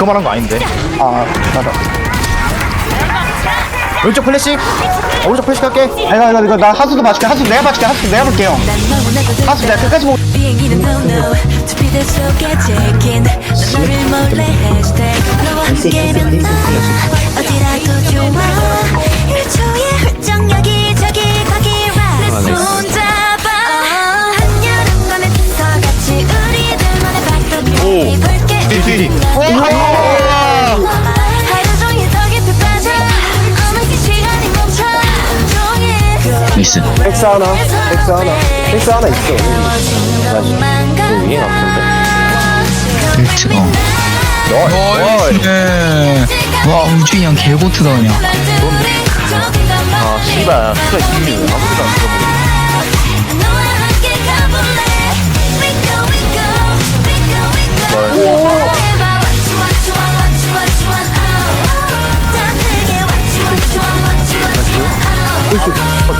그만한 거 아닌데. 아 맞아. 왼쪽 플래시. 오른쪽 플래시 갈게. 아니 이거 이거 나 하수도 봐줄게. 하수 내가 봐줄게. 하수 내가 볼게요. 하수 내가 끝까지 보고 비행 나이스 엑스 하나 엑스 하나 엑스 하나 있어 것만 같아 벨트 어 나이스 와 우준이 형 개고트다 그냥 아 씨발. 수가 있지. 아무도 안 들어보네. 자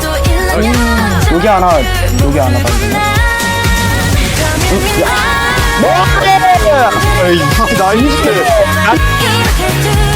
또 일렁여 여기 하나 여기 하나. 에이, 나이스. 이렇게